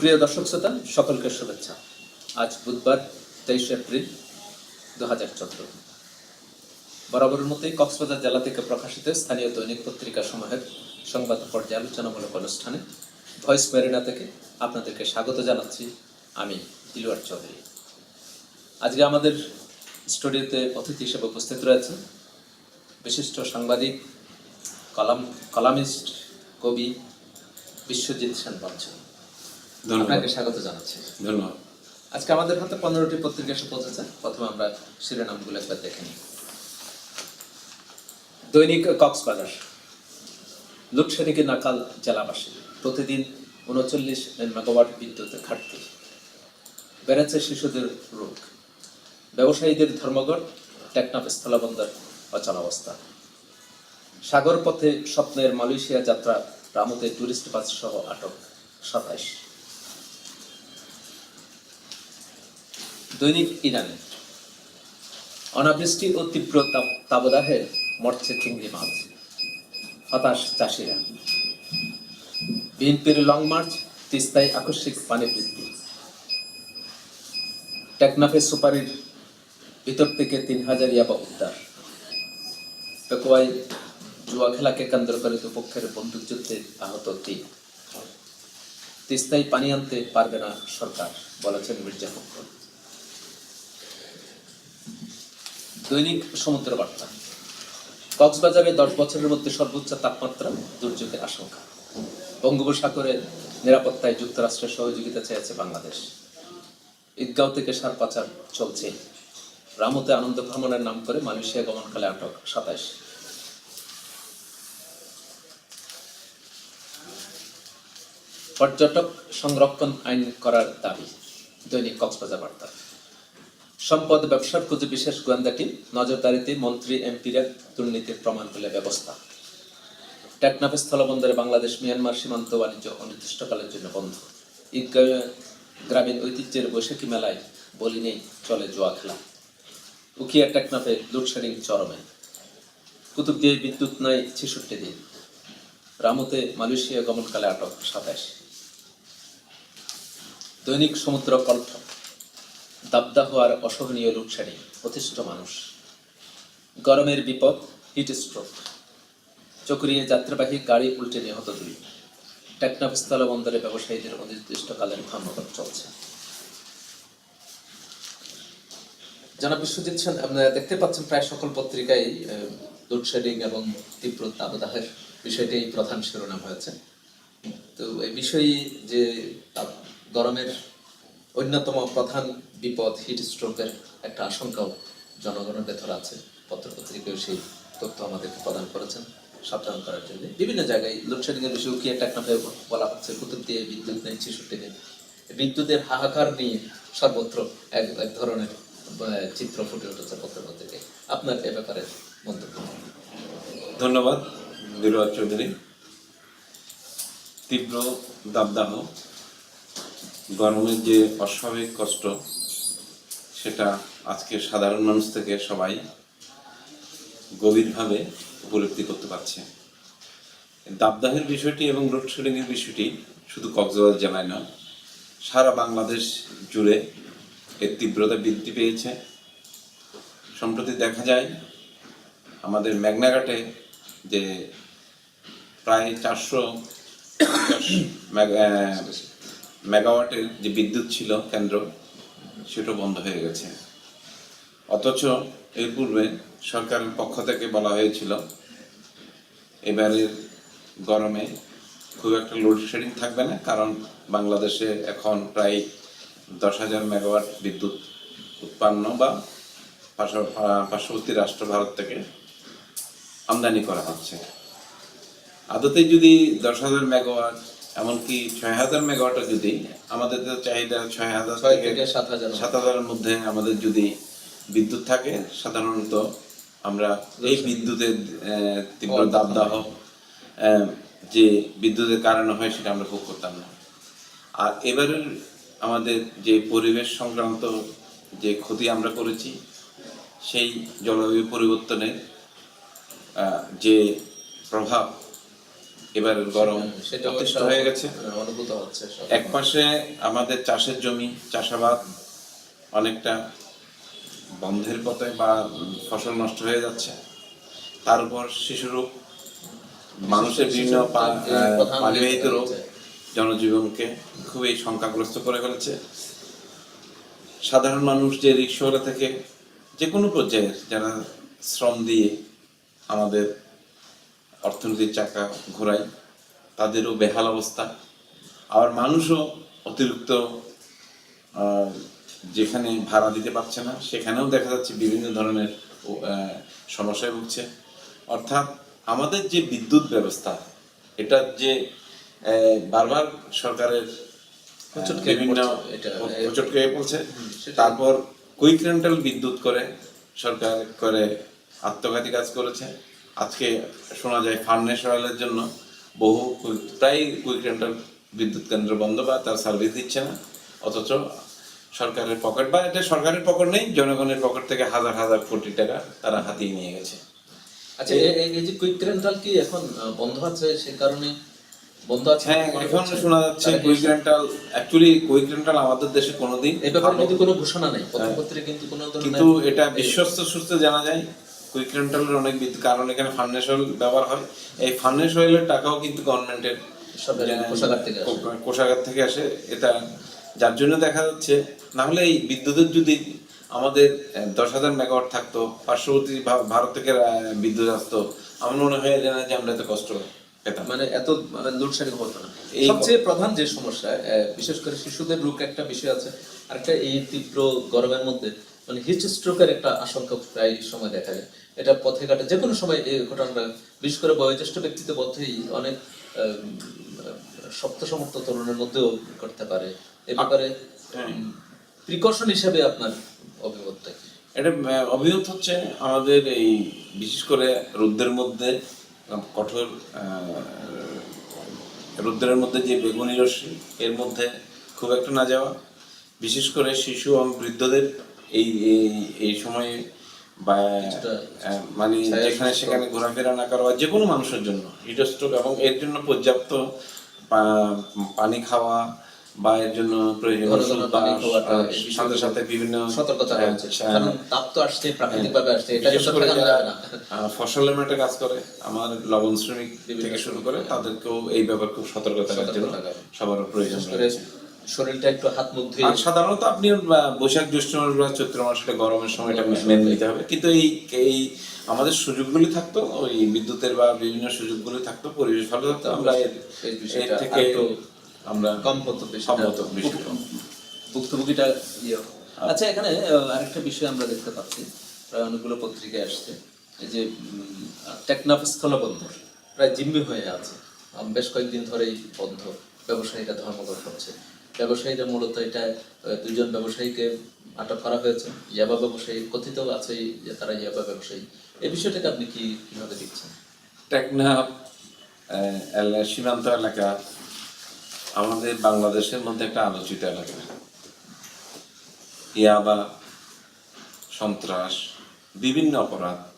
সুপ্রিয় দর্শক শ্রোতা, সকলকে শুভেচ্ছা। আজ বুধবার তেইশে এপ্রিল দু হাজার চোদ্দ। বরাবরের মতোই কক্সবাজার জেলা থেকে প্রকাশিত স্থানীয় দৈনিক পত্রিকা সমূহের সংবাদ পর্যালোচনামূলক অনুষ্ঠানে ভয়েস মেরিনা থেকে আপনাদেরকে স্বাগত জানাচ্ছি আমি দিলুয়ার চৌধুরী। আজকে আমাদের স্টুডিওতে অতিথি হিসেবে উপস্থিত রয়েছেন বিশিষ্ট সাংবাদিক, কলাম, কলামিস্ট, কবি বিশ্বজিৎ সেন ধন্যবাদ আপনাকে স্বাগত জানাচ্ছি। ধন্যবাদ। আজকে আমাদের হাতে পনেরোটি পত্রিকা এসে পৌঁছেছে। প্রথমে আমরা শিরোনামগুলো একবার দেখে নিই। দৈনিক কক্সবাজার। লোডশেডিংয়ে নাকাল জেলাবাসী। প্রতিদিন উনচল্লিশ মেগাওয়াট বিদ্যুতের ঘাটতি। বেড়েছে শিশুদের রোগ। ব্যবসায়ীদের ধর্মঘট টেকনাফ স্থলবন্দর অচলাবস্থা। সাগর পথে স্বপ্নের মালয়েশিয়া যাত্রা রামুতে টুরিস্ট বাস সহ আটক সাতাইশ। দৈনিক ইরানে। অনাবৃষ্টি ও তীব্র তাবদাহে মরছে চিংড়ি মাছ। হতাশ চাষিরা। বিএনপির লং মার্চ, তিস্তায় আকস্মিক পানি বৃদ্ধি। টেকনাফে সুপারির ভিতর থেকে তিন হাজার ইয়াবা উদ্ধার। পেকোয়াই জুয়া খেলাকে কেন্দ্র করে দুপক্ষের বন্দুকযুদ্ধে আহত তিন। তিস্তায় পানি আনতে পারবে না সরকার, বলেছেন মির্জা ফখরুল। দৈনিক সমুদ্র বার্তা। কক্সবাজারে দশ বছরের মধ্যে সর্বোচ্চ তাপমাত্রা দুর্যোগের আশঙ্কা। বঙ্গোপসাগরের নিরাপত্তায় যুক্তরাষ্ট্রের সহযোগিতা চেয়েছে বাংলাদেশ। ঈদগাঁও থেকে সার পাচার চলছে। রামতে আনন্দ ভ্রমণের নাম করে মালয়েশিয়া গমনকালে আটক সাতাইশ পর্যটক সংরক্ষণ আইন করার দাবি, দৈনিক কক্সবাজার বার্তা। সম্পদ ব্যবসার খুঁজে বিশেষ গোয়েন্দা টিম, নজরদারিতে মন্ত্রী, এমপিরা দুর্নীতির প্রমাণ পেলে ব্যবস্থা। টেকনাফ স্থলবন্দরে বাংলাদেশ, মিয়ানমার সীমান্ত বাণিজ্য অনির্দিষ্টকালের জন্য বন্ধ। ঈদগাহ গ্রামীণ ঐতিহ্যের বৈশাখী মেলায় বলি নেই, চলে জোয়া খেলা। উকিয়া টেকনাফে লোডশেডিং চরমে। কুতুবদিয়ায় বিদ্যুৎ নাই ছেষট্টি দিন। রামুতে মালয়েশিয়া গমনকালে আটক সাতাশ। দৈনিক সমুদ্র কণ্ঠ দাবদাহ আর অসহনীয় লোডশেডিং অতিষ্ঠ মানুষ। গরমের বিপদ হিট স্ট্রোক চকরিয়ে যাত্রাবাহী গাড়ি উল্টে নিহত দুই। টেকনাফ স্থলবন্দরে ব্যবসায়ীদের অনির্দিষ্টকালের ধর্মঘট চলছে। জনাব বিশ্বজিৎ সেন, আপনারা দেখতে পাচ্ছেন প্রায় সকল পত্রিকায় লোডশেডিং এবং তীব্র তাপদাহের বিষয়টাই প্রধান শিরোনাম হয়েছে। তো এই বিষয়ে যে গরমের অন্যতম প্রধান বিপদ হিট স্ট্রোকের একটা আশঙ্কাও জনগণের ভেতর আছে। পত্রপত্রিকায় সেই তথ্য আমাদেরকে প্রদান করেছেন। সাবধান করার জন্য বিভিন্ন জায়গায় লোডশেডিং এর বিষয়ে কি একটা নামে বলা হচ্ছে কুতুব দিয়ে বিদ্যুৎ নেই, ছেষট্টি দিন বিদ্যুতের হাহাকার নিয়ে সর্বত্র এক এক ধরনের চিত্র ফুটে উঠেছে পত্রপত্রিকায়। আপনার এ ব্যাপারে মন্তব্য ধন্যবাদ দিলওয়ার চৌধুরী। তীব্র দাবদাহ, গরমের যে অস্বাভাবিক কষ্ট সেটা আজকে সাধারণ মানুষ থেকে সবাই গভীরভাবে উপলব্ধি করতে পারছে। দাবদাহের বিষয়টি এবং লোডশেডিংয়ের বিষয়টি শুধু কক্সবাজার জেলায় নয়, সারা বাংলাদেশ জুড়ে এর তীব্রতা বৃদ্ধি পেয়েছে। সম্প্রতি দেখা যায়, আমাদের মেঘনাঘাটে যে প্রায় চারশো মেগাওয়াটের যে বিদ্যুৎ ছিল কেন্দ্র সেটা বন্ধ হয়ে গেছে। অথচ এর পূর্বে সরকারের পক্ষ থেকে বলা হয়েছিল, এবারের গরমে খুব একটা লোডশেডিং থাকবে না, কারণ বাংলাদেশে এখন প্রায় দশ হাজার মেগাওয়াট বিদ্যুৎ উৎপন্ন বা পার্শ্ববর্তী রাষ্ট্র ভারত থেকে আমদানি করা হচ্ছে। আদতে যদি দশ হাজার মেগাওয়াট এমনকি ছয় হাজার মেগাওয়াটও যদি আমাদের তো চাহিদা ছয় হাজার ছয় থেকে সাত হাজার সাত হাজারের মধ্যে আমাদের যদি বিদ্যুৎ থাকে সাধারণত আমরা এই বিদ্যুতের তীব্র দাবদাহ যে বিদ্যুতের কারণে হয় সেটা আমরা ভোগ করতাম না। আর এবারের আমাদের যে পরিবেশ সংক্রান্ত যে ক্ষতি আমরা করেছি সেই জলবায়ু পরিবর্তনের যে প্রভাব এবারের গরম সেটা যথেষ্ট হয়ে গেছে। অনুভূত হচ্ছে এক পাশে আমাদের চাষের জমি চাষাবাদ অনেকটা বন্ধের পথে বা ফসল নষ্ট হয়ে যাচ্ছে। তার উপর শিশু রোগ মানুষের বিভিন্ন পারিবাহিক রোগ জনজীবনকে খুবই শঙ্কাগ্রস্ত করে ফেলেছে। সাধারণ মানুষ যে রিক্সাওয়ালা থেকে যে কোনো পর্যায়ের যারা শ্রম দিয়ে আমাদের অর্থনীতির চাকা ঘোরায় তাদেরও বেহাল অবস্থা। আবার মানুষও অতিরিক্ত যেখানে ভাড়া দিতে পারছে না সেখানেও দেখা যাচ্ছে বিভিন্ন ধরনের সমস্যায় ভুগছে। অর্থাৎ আমাদের যে বিদ্যুৎ ব্যবস্থা এটা যে বারবার সরকারের বিভিন্ন পড়ছে তারপর কুইক রেন্টাল বিদ্যুৎ করে সরকার করে আত্মঘাতী কাজ করেছে। আজকে শোনা যায় ফার্নেস অয়েলের জন্য বহু প্রায় কুইক রেন্টাল বিদ্যুৎ কেন্দ্র বন্ধ বা তার সার্ভিস দিচ্ছে না। অথচ সরকারের পকেট বা এটা সরকারের পকেট নেই জনগণের পকেট থেকে হাজার হাজার কোটি টাকা তারা হাতিয়ে নিয়ে গেছে। আচ্ছা এই- যে কুইক রেন্টাল কি এখন বন্ধ আছে সে কারণে? বন্ধ আছে হ্যাঁ এখন শোনা যাচ্ছে quick rental actually quick rental আমাদের দেশে কোনোদিন ব্যাপারে কিন্তু কোনো ঘোষণা নেই। পত্রপত্রে কিন্তু কোনো কিন্তু এটা বিশ্বস্ত সূত্রে জানা যায়। কুইক রেন্টালের অনেক কারণ এখানে ফার্নেস অয়েল ব্যবহার হয়। এই ফার্নেস অয়েলের টাকাও কিন্তু গভর্নমেন্টের কোষাগার থেকে আসে। কোষাগার থেকে আসে। এটা যার জন্য দেখা যাচ্ছে না হলে এই বিদ্যুতের যদি আমাদের দশ হাজার মেগাওয়াট থাকতো পার্শ্ববর্তী ভারত থেকে বিদ্যুৎ আসতো আমার মনে হয় যে যে আমরা এত কষ্ট পেতাম। মানে এত লোডশেডিং হতো না। এই- সবচেয়ে প্রধান যে সমস্যা বিশেষ করে শিশুদের রোগ একটা বিষয় আছে। আরেকটা এই তীব্র গরমের মধ্যে মানে হিট স্ট্রোকের একটা আশঙ্কা প্রায় সময় দেখা যায়। এটা পথে ঘাটে যে কোনো সময় এই ঘটনাটা বিশেষ করে বয়োজ্যেষ্ঠ ব্যক্তিদের মধ্যেই অনেক শক্ত সমর্থ তরুণের মধ্যেও করতে পারে। এ ব্যাপারে হ্যাঁ। প্রিকশন হিসেবে আপনার অভিমতটা কি? এটা অভিমত হচ্ছে আমাদের এই বিশেষ করে রৌদ্রের মধ্যে কঠোর রৌদ্রের মধ্যে যে বেগুনি রশ্মি এর মধ্যে খুব একটা না যাওয়া। বিশেষ করে শিশু এবং বৃদ্ধদের এই এই- এই সময়ে বা মানে যেখানে সেখানে ঘোরাফেরা না করা যে কোনো মানুষের জন্য হিটস্ট্রোক এবং এর জন্য পর্যাপ্ত পানি খাওয়া বা এর জন্য প্রয়োজনীয় সাথে সাথে বিভিন্ন সতর্কতা হ্যাঁ, হ্যাঁ, তাপ তো আসছে প্রাকৃতিক আসছে এটা ফসলের মাঠে কাজ করে আমার লবণ শ্রমিক থেকে শুরু করে তাদেরকেও এই ব্যাপার খুব সতর্ক থাকার জন্য সবার প্রয়োজন রয়েছে। শরীরটা একটু হাত মুখ ধুয়ে আর সাধারণত আপনি বৈশাখ জ্যৈষ্ঠ মাস বা চৈত্র মাসটা গরমের সময়টা মেনে নিতে হবে। কিন্তু এই এই আমাদের সুযোগগুলি থাকতো ওই বিদ্যুতের বা বিভিন্ন সুযোগগুলি থাকতো পরিবেশ ভালো থাকতো আমরা এর থেকে আমরা কম বেশি কম। ভুক্তভোগীটা ইয়ে। আচ্ছা এখানে আরেকটা বিষয় আমরা দেখতে পাচ্ছি। প্রায় অনেকগুলো পত্রিকায় আসছে। এই যে টেকনাফ স্থলবন্দর প্রায় জিম্মি হয়ে আছে। বেশ কয়েকদিন ধরেই বন্ধ। ব্যবসায়ীরা ধর্মঘট করছে। ব্যবসায়ীরা মূলত এটা দুজন ব্যবসায়ীকে আটক করা হয়েছে। ইয়াবা ব্যবসায়ী কথিত আছে যে তারা ইয়াবা ব্যবসায়ী। এই বিষয়টাকে আপনি কি কীভাবে দেখছেন? টেকনাফ আহ, সীমান্ত এলাকা আমাদের বাংলাদেশের মধ্যে একটা আলোচিত এলাকা। ইয়াবা সন্ত্রাস বিভিন্ন অপরাধ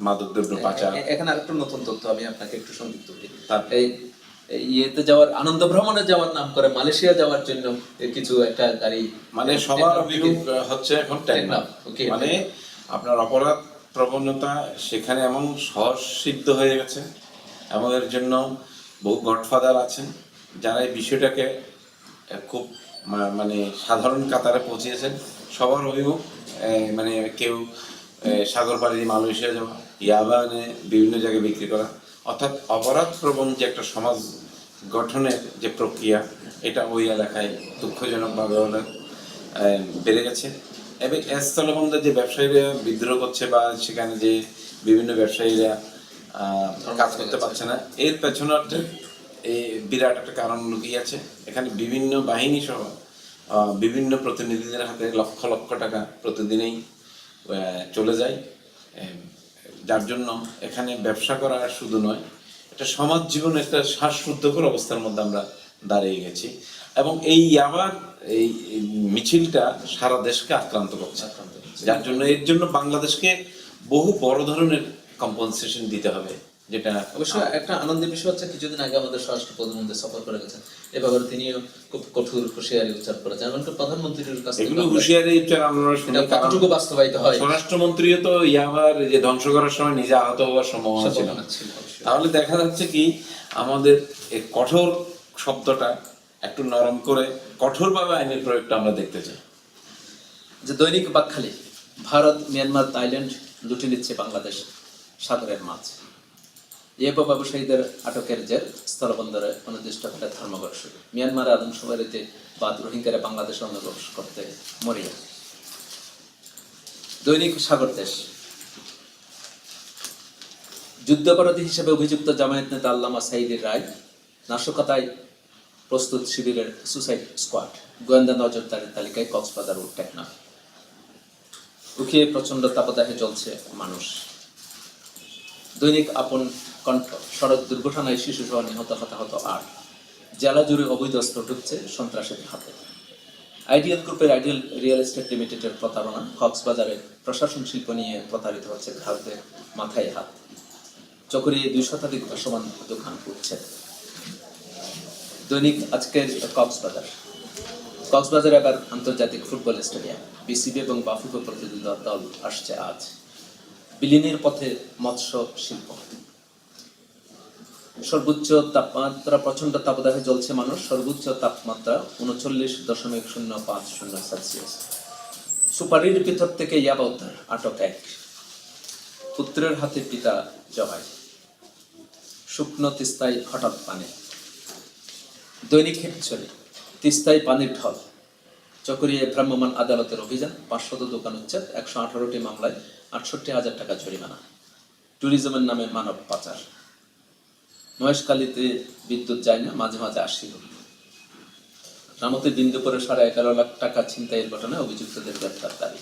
মাদকদ্রব্য পাচার। এখানে আরেকটু নতুন তথ্য আমি আপনাকে একটু সংযুক্ত করি। তার- এই ইয়েতে যাওয়ার আনন্দ ভ্রমণে যাওয়ার নাম করে মালয়েশিয়া যাওয়ার জন্য কিছু একটা গাড়ি মানে সবার অভিযোগ হচ্ছে এখন টেকনাফ. মানে আপনার অপরাধ প্রবণতা সেখানে এমন সহজ সিদ্ধ হয়ে গেছে। আমাদের জন্য বহু গডফাদার আছেন যারা এই বিষয়টাকে খুব মানে সাধারণ কাতারে পৌঁছিয়েছেন। সবার আহ, মানে কেউ সাগর পাড়ি মালয়েশিয়া যাওয়া ইয়াবা এনে বিভিন্ন জায়গায় বিক্রি করা। অর্থাৎ অপরাধ প্রবণ যে একটা সমাজ গঠনের যে প্রক্রিয়া এটা ওই এলাকায় দুঃখজনকভাবে হলে বেড়ে গেছে। এবং স্থলবন্দে যে ব্যবসায়ীরা বিদ্রোহ করছে বা সেখানে যে বিভিন্ন ব্যবসায়ীরা কাজ করতে পারছে না এর পেছনে এই বিরাট একটা কারণ লুকিয়ে আছে। এখানে বিভিন্ন বাহিনী সহ বিভিন্ন প্রতিনিধিদের হাতে লক্ষ লক্ষ টাকা প্রতিদিনেই চলে যায়। যার জন্য এখানে ব্যবসা করা শুধু নয় এটা সমাজ জীবন একটা শ্বাসরুদ্ধকর অবস্থার মধ্যে আমরা দাঁড়িয়ে গেছি। এবং এই আবার এই এই মিছিলটা সারা দেশকে আক্রান্ত করছে। আক্রান্ত করছে। যার জন্য এর জন্য বাংলাদেশকে বহু বড় ধরনের কম্পনসেশন দিতে হবে। যেটা অবশ্য একটা আনন্দের বিষয় হচ্ছে কিছুদিন আগে আমাদের স্বরাষ্ট্র প্রতিমন্ত্রী সফর করে গেছেন। এ ব্যাপারে তিনিও খুব কঠোর হুঁশিয়ারি উচ্চার করেছেন। এমনকি প্রধানমন্ত্রীর কাছ থেকে এগুলো হুঁশিয়ারি উচ্চারণ আমরা শুনি কতটুকু বাস্তবায়িত হয়? স্বরাষ্ট্রমন্ত্রীও তো ইয়াবার যে ধ্বংস করার সময় নিজে আহত হওয়ার সম্ভাবনা ছিল। তাহলে দেখা যাচ্ছে কি আমাদের এই কঠোর শব্দটা একটু নরম করে কঠোরভাবে আইনের প্রয়োগটা আমরা দেখতে চাই। যে দৈনিক বাকখালী ভারত মিয়ানমার থাইল্যান্ড লুটে নিচ্ছে বাংলাদেশ সাগরের মাছ। ইয়েব ব্যবসায়ীদের আটকের জের স্থলবন্দরে অনির্দিষ্টকালে ধর্মঘট শুরু। মিয়ানমার আদমশুমারিতে বাদ রোহিঙ্গারা বাংলাদেশে অনুপ্রবেশ করতে মরিয়া। দৈনিক সাগর দেশ। যুদ্ধাপরাধী হিসেবে অভিযুক্ত জামায়াত নেতা আল্লামা সাইদের রায় নাশকতায় প্রস্তুত শিবিরের সুসাইড স্কোয়াড। গোয়েন্দা নজরদারির তালিকায় কক্সবাজার ও টেকনাফ। উখিয়ে প্রচণ্ড তাপদাহে চলছে মানুষ। দৈনিক আপন কণ্ঠ। সড়ক দুর্ঘটনায় শিশু সহ নিহত হতাহত আট। জেলা জুড়ে অবৈধ অস্ত্র ঢুকছে সন্ত্রাসীদের হাতে। আইডিয়াল গ্রুপের আইডিয়াল রিয়েল এস্টেট লিমিটেডের প্রতারণা কক্সবাজারে প্রশাসন শিল্প নিয়ে প্রতারিত হচ্ছে গ্রাহকদের মাথায় হাত। চকরিয়ে দুই শতাধিক ভাসমান দোকান উঠছে দৈনিক আজকের কক্সবাজার। কক্সবাজার এবার আন্তর্জাতিক ফুটবল স্টেডিয়াম। বিসিবি এবং বাফুফে প্রতিদ্বন্দ্বী দল আসছে আজ। বিলীনের পথে মৎস্য শিল্প। সর্বোচ্চ তাপমাত্রা প্রচণ্ড তাপদাহে জ্বলছে মানুষ, সর্বোচ্চ তাপমাত্রা উনচল্লিশ দশমিক শূন্য পাঁচ শূন্য সেলসিয়াস। সুপারির ভিতর থেকে ইয়াবা উদ্ধার আটক এক। পুত্রের হাতে পিতা জবাই। শুকনো তিস্তায় হঠাৎ পানি। দৈনিক হিপচরে তিস্তায় পানির ঢল। চকরিয়ে ভ্রাম্যমান আদালতের অভিযান। পাঁচশত দোকান উচ্ছেদ। একশো আঠারোটি মামলায় আটষট্টি হাজার টাকা জরিমানা। ট্যুরিজমের নামে মানব পাচার। মহেশখালীতে বিদ্যুৎ যায় না, মাঝে মাঝে আসছিল রামতে দিন দুপুরে সাড়ে এগারো লাখ টাকা ছিনতাইয়ের ঘটনায় অভিযুক্তদের গ্রেপ্তার দাবি।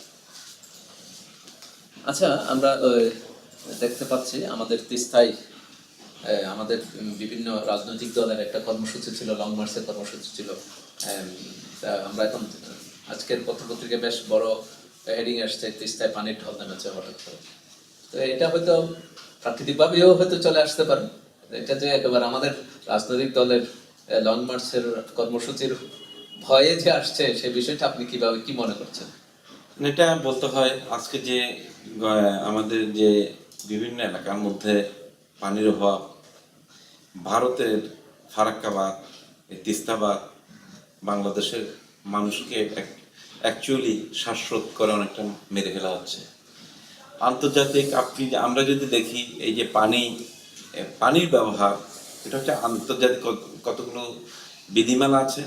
আচ্ছা আমরা দেখতে পাচ্ছি আমাদের তিস্তায় আমাদের বিভিন্ন রাজনৈতিক দলের একটা কর্মসূচি ছিল, লং মার্চের কর্মসূচি ছিল। আমরা এখন, আজকের পত্রপত্রিকায় বেশ বড় হেডিং আসছে, তিস্তায় পানির ঢল নেমেছে হঠাৎ করে। তো এটা হয়তো প্রাকৃতিকভাবেও হয়তো চলে আসতে পারে। এটা যে একেবারে আমাদের রাজনৈতিক দলের লং মার্চের কর্মসূচির ভয়ে যে আসছে সেই বিষয়টা আপনি কীভাবে কি মনে করছেন? এটা বলতে হয়, আজকে যে আমাদের যে বিভিন্ন এলাকার মধ্যে পানির অভাব, ভারতের ফারাক্কাবাদ তিস্তাবাদ, বাংলাদেশের মানুষকে অ্যাকচুয়ালি শ্বাসরোধ করে অনেকটা মেরে ফেলা হচ্ছে। আন্তর্জাতিক আপনি আমরা যদি দেখি, এই যে পানি পানির ব্যবহার এটা হচ্ছে আন্তর্জাতিক কত- কতগুলো বিধিমালা আছে?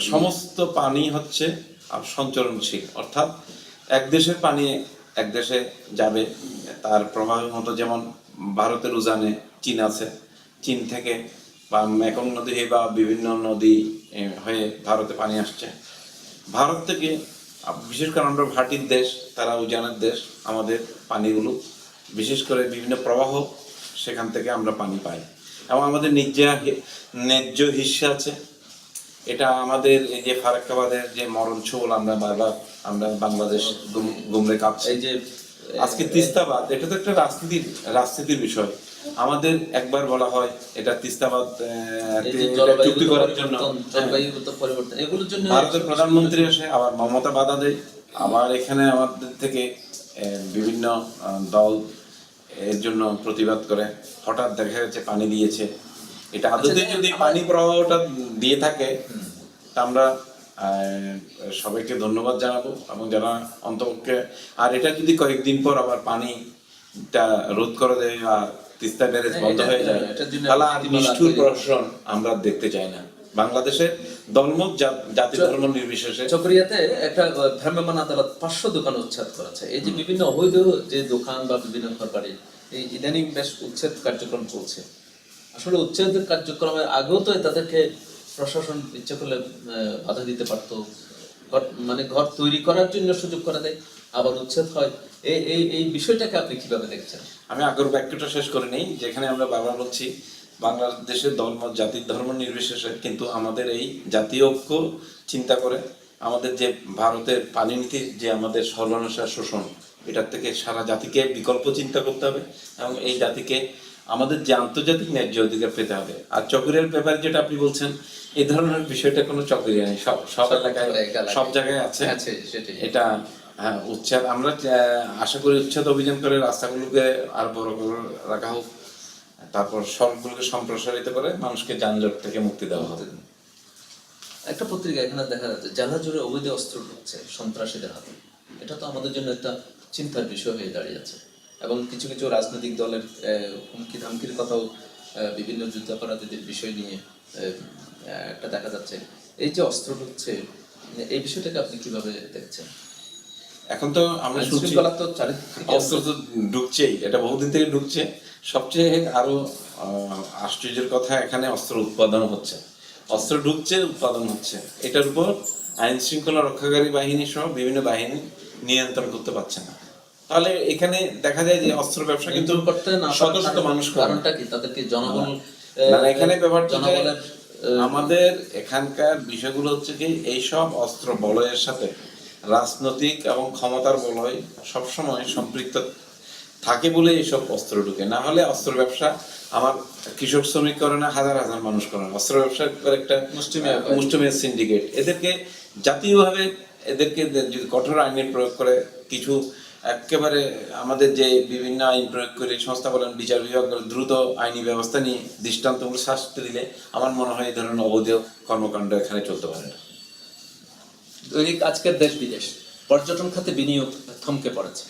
সমস্ত পানি হচ্ছে সঞ্চরণশীল। অর্থাৎ এক দেশের পানি এক দেশে যাবে তার প্রবাহের মতো যেমন ভারতের উজানে চীন আছে চীন থেকে বা মেকং নদী হয়ে বা বিভিন্ন নদী হয়ে ভারতে পানি আসছে। ভারত থেকে বিশেষ করে আমরা ভাটির দেশ তারা উজানের দেশ আমাদের পানিগুলো বিশেষ করে বিভিন্ন প্রবাহ সেখান থেকে আমরা পানি পাই। এবং আমাদের ন্যায্য ন্যায্য হিস্সা আছে। এটা আমাদের এই যে ফারাক্কাবাদের যে মরণ ছোল আমরা বারবার আমরা বাংলাদেশ গুমরে কাঁপছি। এই যে আজকে তিস্তাবাদ এটা তো একটা রাজনীতির রাজনীতির বিষয়। আমাদের একবার বলা হয় এটা তিস্তাবাদ চুক্তি করার জন্য। ভারতের প্রধানমন্ত্রী আসে আবার মমতা বাধা দেয় আবার এখানে আমাদের থেকে বিভিন্ন দল এর জন্য প্রতিবাদ করে। হঠাৎ দেখা যাচ্ছে পানি দিয়েছে। এটা আদতে আচ্ছা, যদি পানি প্রবাহটা দিয়ে থাকে তা আমরা সবাইকে ধন্যবাদ জানাব এবং যারা অন্তপক্ষে আর এটা যদি কয়েকদিন পর আবার পানিটা রোধ করে দেয় আর তিস্তা ব্যারেজ হ্যাঁ, বন্ধ হয়ে যায় তাহলে আর নিষ্ঠুর প্রশাসন আমরা দেখতে চাই না। বাংলাদেশে ধর্ম জাতি ধর্ম নির্বিশেষে। চকরিয়াতে একটা আহ, ভ্রাম্যমাণ আদালত পাঁচশো দোকান উচ্ছেদ করেছে। এই যে বিভিন্ন অবৈধ যে দোকান বা বিভিন্ন ঘরবাড়ি এই ইদানিং বেশ উচ্ছেদ কার্যক্রম চলছে। আসলে উচ্ছেদের কার্যক্রমের আগেও তো তাদেরকে প্রশাসন ইচ্ছে করলে বাধা দিতে পারতো। ঘর মানে ঘর তৈরি করার জন্য সুযোগ করে দেয় আবার উচ্ছেদ হয়। এই এই এই বিষয়টাকে আপনি কীভাবে দেখছেন? আমি আগের বাক্যটা শেষ করে নেই। যেখানে আমরা বারবার বলছি বাংলাদেশের ধর্ম জাতির ধর্ম নির্বিশেষে কিন্তু আমাদের এই জাতীয় ঐক্য চিন্তা করে আমাদের যে ভারতের পানি নীতির যে আমাদের সর্বনাশা শোষণ এটার থেকে সারা জাতিকে বিকল্প চিন্তা করতে হবে এবং এই জাতিকে আমাদের যে আন্তর্জাতিক ন্যায্য অধিকার পেতে হবে। আর চকরিয়ার ব্যাপারে যেটা আপনি বলছেন এই ধরনের বিষয়টা কোনো চকরিয়া নেই সব সব এলাকায়। সব জায়গায় আছে। এটা হ্যাঁ উচ্ছেদ আমরা আশা করি উচ্ছেদ অভিযান করে রাস্তাগুলোকে আর বড় করে রাখা হোক। তারপর সড়কগুলোকে সম্প্রসারিত করে মানুষকে যানজট থেকে মুক্তি দেওয়া হবে। একটা পত্রিকা এখানে দেখা যাচ্ছে, জেলা জুড়ে অবৈধ অস্ত্র ঢুকছে সন্ত্রাসীদের হাতে। এটা তো আমাদের জন্য একটা চিন্তার বিষয় হয়ে দাঁড়িয়েছে এবং কিছু কিছু রাজনৈতিক দলের হুমকি ধামকির কথাও বিভিন্ন যুদ্ধাপরাধীদের বিষয় নিয়ে একটা দেখা যাচ্ছে। এই যে অস্ত্র ঢুকছে এই বিষয়টাকে আপনি কীভাবে দেখছেন? এখন তো আমরা শুনছি তো অস্ত্র তো ঢুকছেই। এটা বহুদিন থেকে ঢুকছে। সবচেয়ে আরও আশ্চর্যের কথা এখানে অস্ত্র উৎপাদন হচ্ছে। অস্ত্র ঢুকছে উৎপাদন হচ্ছে। এটার উপর আইন শৃঙ্খলা রক্ষাকারী বাহিনী সহ বিভিন্ন বাহিনী নিয়ন্ত্রণ করতে পারছে না। তাহলে এখানে দেখা যায় যে অস্ত্র ব্যবসা কিন্তু করতে না শত শত মানুষ কারণটা কি? তাদেরকে না, এখানে ব্যাপারটা আমাদের এখানকার বিষয়গুলো হচ্ছে কি এইসব অস্ত্র বলয়ের সাথে রাজনৈতিক এবং ক্ষমতার বলয় সবসময় সম্পৃক্ত থাকে বলে এইসব অস্ত্র ঢুকে। না হলে অস্ত্র ব্যবসা আমার কৃষক শ্রমিক করে না হাজার হাজার মানুষ করে না। অস্ত্র ব্যবসা করে একটা মুষ্টিমেয় সিন্ডিকেট এদেরকে জাতীয়ভাবে এদেরকে যদি কঠোর আইনের প্রয়োগ করে কিছু একেবারে আমাদের যে বিভিন্ন আইন প্রয়োগ করে সংস্থা বলেন বিচার বিভাগ দ্রুত আইনি ব্যবস্থা নিয়ে দৃষ্টান্তমূলক শাস্তি দিলে আমার মনে হয় এই ধরনের অবৈধ কর্মকাণ্ড এখানে চলতে পারে না। দৈনিক আজকের দেশ বিদেশ, পর্যটন খাতে বিনিয়োগ থমকে পড়েছে।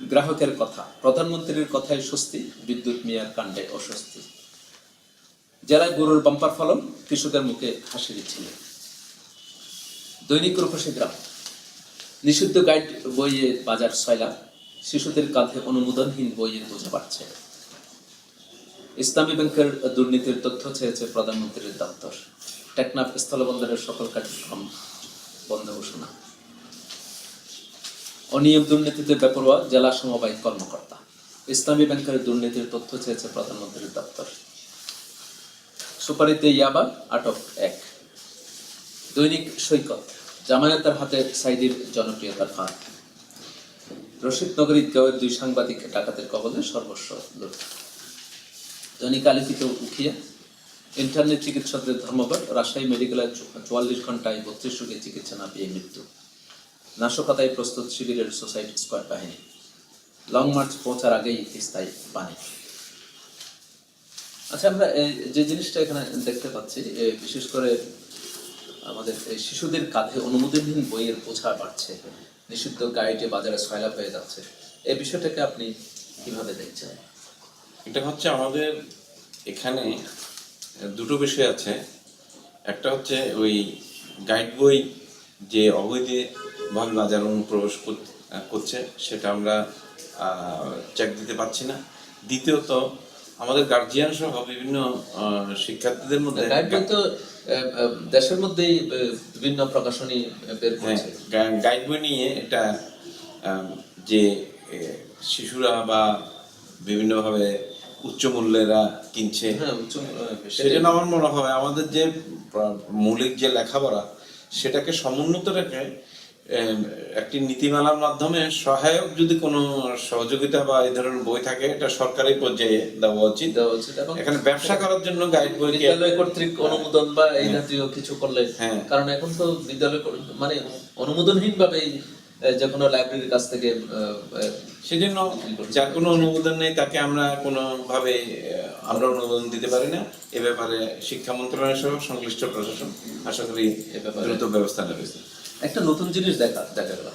গ্রাহকের কথা, প্রধানমন্ত্রীর কথায় স্বস্তি, বিদ্যুৎ মিয়ার কাণ্ডে অস্বস্তি। জেলায় গরুর বাম্পার ফলন, কৃষকের মুখে হাসি দিচ্ছিল। দৈনিক রূপসী গ্রাম। নিষিদ্ধ গাইড বইয়ে বাজার ছয়লা, শিশুদের কাঁধে অনুমোদনহীন বইয়ের বোঝা বাড়ছে। ইসলামী ব্যাংকের দুর্নীতির তথ্য চেয়েছে প্রধানমন্ত্রীর দপ্তর। টেকনাফ স্থলবন্দরের সকল কার্যক্রম বন্ধ ঘোষণা। অনিয়ম দুর্নীতিতে বেপরোয়া জেলা সমবায় কর্মকর্তা। ইসলামী ব্যাংকের দুর্নীতির তথ্য চেয়েছে প্রধানমন্ত্রীর দপ্তর। সুপারিতে ইয়াবা, আটক এক। দৈনিক সৈকত, জামায়াতের হাতে সাইদির জনপ্রিয়তার ফাঁদ। রশিদ নগর ঈদগাঁওয়ের দুই সাংবাদিক ডাকাতের কবলে সর্বস্ব দৈনিক আলিখিত উখিয়া ইন্টারনেট চিকিৎসকদের ধর্মঘট, রাজশাহী মেডিকেলের চুয়াল্লিশ ঘন্টায় বত্রিশ রোগী চিকিৎসা না পেয়ে মৃত্যু। নাশকতায় প্রস্তুত শিবিরের সোসাইটি স্কোয়াড বাহিনী। লং মার্চ পৌঁছার আগেই স্থায়ী পানি আচ্ছা আমরা যে জিনিসটা এখানে দেখতে পাচ্ছি বিশেষ করে আমাদের শিশুদের কাঁধে অনুমোদনহীন বইয়ের বোঝা বাড়ছে। নিষিদ্ধ গাইডে বাজারে সয়লা হয়ে যাচ্ছে। এই বিষয়টাকে আপনি কীভাবে দেখছেন? এটা হচ্ছে আমাদের এখানে দুটো বিষয় আছে। একটা হচ্ছে ওই গাইড বই যে অবৈধভাবে বাজার অনুপ্রবেশ কর- করছে সেটা আমরা চেক দিতে পারছি না। দ্বিতীয়ত আমাদের গার্জিয়ান সহ বিভিন্ন শিক্ষার্থীদের মধ্যে তো দেশের মধ্যেই বিভিন্ন প্রকাশনী বের হ্যাঁ করছে। গাইড বই নিয়ে এটা যে শিশুরা বা বিভিন্নভাবে উচ্চ মূল্যেরা কিনছে। হ্যাঁ উচ্চ আহ, সেই জন্য আমার মনে হয় আমাদের যে মৌলিক যে লেখাপড়া সেটাকে সমুন্নত রেখে একটি নীতিমালার মাধ্যমে সহায়ক যদি কোনো সহযোগিতা বা এই ধরনের বই থাকে এটা সরকারি পর্যায়ে দেওয়া উচিত। দেওয়া উচিত এবং এখানে ব্যবসা করার জন্য গাইড বই বিদ্যালয় কর্তৃক অনুমোদন বা এই জাতীয় কিছু করলে হ্যাঁ। কারণ এখন তো বিদ্যালয় মানে অনুমোদনহীন ভাবে যে কোনো লাইব্রেরির কাছ থেকে সেজন্য যার কোনো অনুমোদন নেই তাকে আমরা কোনোভাবে আমরা অনুমোদন দিতে পারি না। এ ব্যাপারে শিক্ষা মন্ত্রণালয় সহ সংশ্লিষ্ট প্রশাসন আশা করি এ ব্যাপারে- দ্রুত ব্যবস্থা নেবে। একটা নতুন জিনিস দেখা দেখা গেল।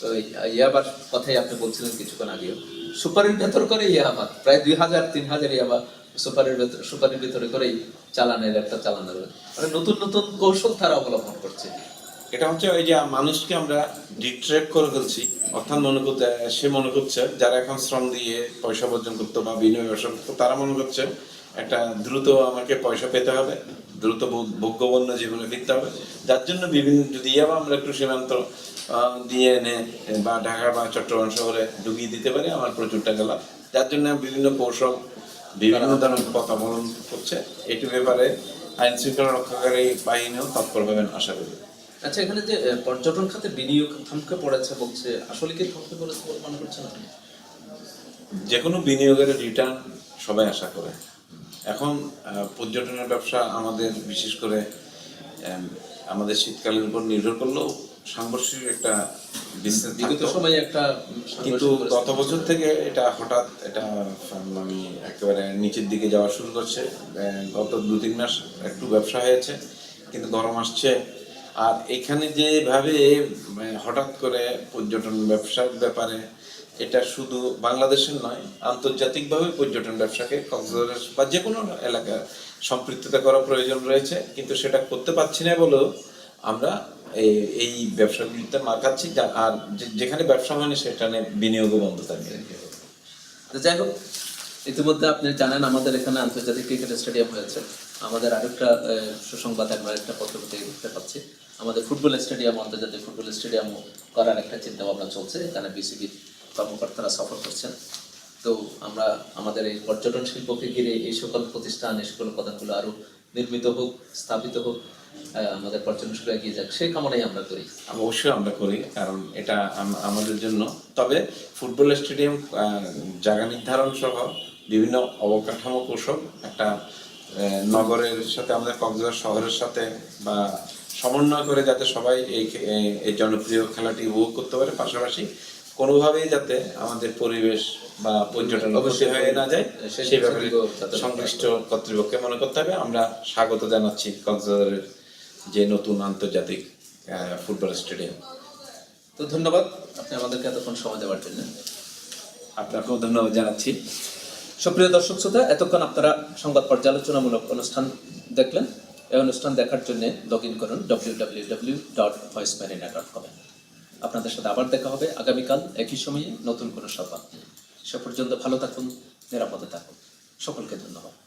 তো ইয়াবার কথাই আপনি বলছিলেন কিছুক্ষণ আগেও। সুপারির ভেতর করে ইয়াবা প্রায় দুই হাজার তিন হাজার ইয়াবা সুপারির ভেতর সুপারির ভেতরে করেই চালানের একটা চালানের মানে নতুন নতুন কৌশল তারা অবলম্বন করছে। এটা হচ্ছে ওই যে মানুষকে আমরা ডিট্রেক্ট করে ফেলছি। অর্থাৎ মনে করতে, সে মনে করছে, যারা এখন শ্রম দিয়ে পয়সা অর্জন করতো বা বিনিয়োগ ব্যবসা করতো, তারা মনে করছে একটা দ্রুত আমাকে পয়সা পেতে হবে, দ্রুত ভোগ- ভোগ্যপণ্য জীবনে ফিরতে হবে। যার জন্য বিভিন্ন, যদি আবার আমরা একটু সীমান্ত দিয়ে এনে বা ঢাকা বা চট্টগ্রাম শহরে ঢুকিয়ে দিতে পারি, আমার প্রচুর টাকা লাভ। যার জন্য বিভিন্ন কৌশল, বিভিন্ন ধরনের পথ অবলম্বন করছে। এটি ব্যাপারে আইন শৃঙ্খলা রক্ষাকারী বাহিনীও তৎপর হবেন আশা করি। আচ্ছা এখানে যে পর্যটন খাতে বিনিয়োগ থমকে পড়েছে বলছে আসলে কি থমকে পড়েছে বলে মনে করছেন আপনি? যে কোনো বিনিয়োগের রিটার্ন সবাই আশা করে। এখন পর্যটনের ব্যবসা আমাদের বিশেষ করে আমাদের শীতকালের উপর নির্ভর করলেও সাংঘর্ষিক একটা বিজনেস বিগত সময়ে একটা কিন্তু গত বছর থেকে এটা হঠাৎ এটা আমি একেবারে নিচের দিকে যাওয়া শুরু করছে। গত দু তিন মাস একটু ব্যবসা হয়েছে কিন্তু গরম আসছে। আর এখানে যেভাবে মানে হঠাৎ করে পর্যটন ব্যবসার ব্যাপারে, এটা শুধু বাংলাদেশের নয়, আন্তর্জাতিকভাবে পর্যটন ব্যবসাকে কক্সবাজার বা যে কোনো এলাকা সম্পৃক্ততা করা প্রয়োজন রয়েছে। কিন্তু সেটা করতে পারছি না বলেও আমরা এই ব্যবসাগুলিতে মার খাচ্ছি। আর যেখানে ব্যবসা হয়নি সেখানে বিনিয়োগও বন্ধ থাকে। যাই হোক, ইতিমধ্যে আপনি জানেন আমাদের এখানে আন্তর্জাতিক ক্রিকেট স্টেডিয়াম হয়েছে। আমাদের আরেকটা সুসংবাদ আমরা একটা পত্র থেকে দেখতে পাচ্ছি। আমাদের ফুটবল স্টেডিয়াম, আন্তর্জাতিক ফুটবল স্টেডিয়াম করার একটা চিন্তা ভাবনা চলছে। এখানে বিসিবি কর্মকর্তারা সফর করছেন। তো আমরা আমাদের এই পর্যটন শিল্পকে ঘিরে এই সকল প্রতিষ্ঠান, এই সকল পদার্থগুলো আরও নির্মিত হোক, স্থাপিত হোক আমাদের পর্যটন শিল্প এগিয়ে যাক, সেই কামনাই আমরা করি। অবশ্যই আমরা করি, কারণ এটা আমাদের জন্য। তবে ফুটবল স্টেডিয়াম জায়গা নির্ধারণ সহ বিভিন্ন অবকাঠামো কৌশল একটা নগরের সাথে আমাদের কক্সবাজার শহরের সাথে বা সমন্বয় করে যাতে সবাই এই এই- জনপ্রিয় খেলাটি উপভোগ করতে পারে। পাশাপাশি কোনোভাবেই যাতে আমাদের পরিবেশ বা পর্যটন অবশ্যই। হয়ে না যায় সেই ব্যাপারে সংশ্লিষ্ট কর্তৃপক্ষকে মনে করতে হবে। আমরা স্বাগত জানাচ্ছি কক্সবাজারের যে নতুন আন্তর্জাতিক ফুটবল স্টেডিয়াম। তো ধন্যবাদ। আপনি আমাদেরকে এতক্ষণ সময় দেওয়ার জন্য। আপনাকেও ধন্যবাদ জানাচ্ছি। সুপ্রিয় দর্শক শ্রোতা এতক্ষণ আপনারা সংবাদ পর্যালোচনামূলক অনুষ্ঠান দেখলেন। এই অনুষ্ঠান দেখার জন্য লগ ইন করুন W W W dot voice dot কমে আপনাদের সাথে আবার দেখা হবে আগামীকাল একই সময়ে নতুন কোনো নিয়ে। সে পর্যন্ত ভালো থাকুন, নিরাপদে থাকুন। সকলকে ধন্যবাদ।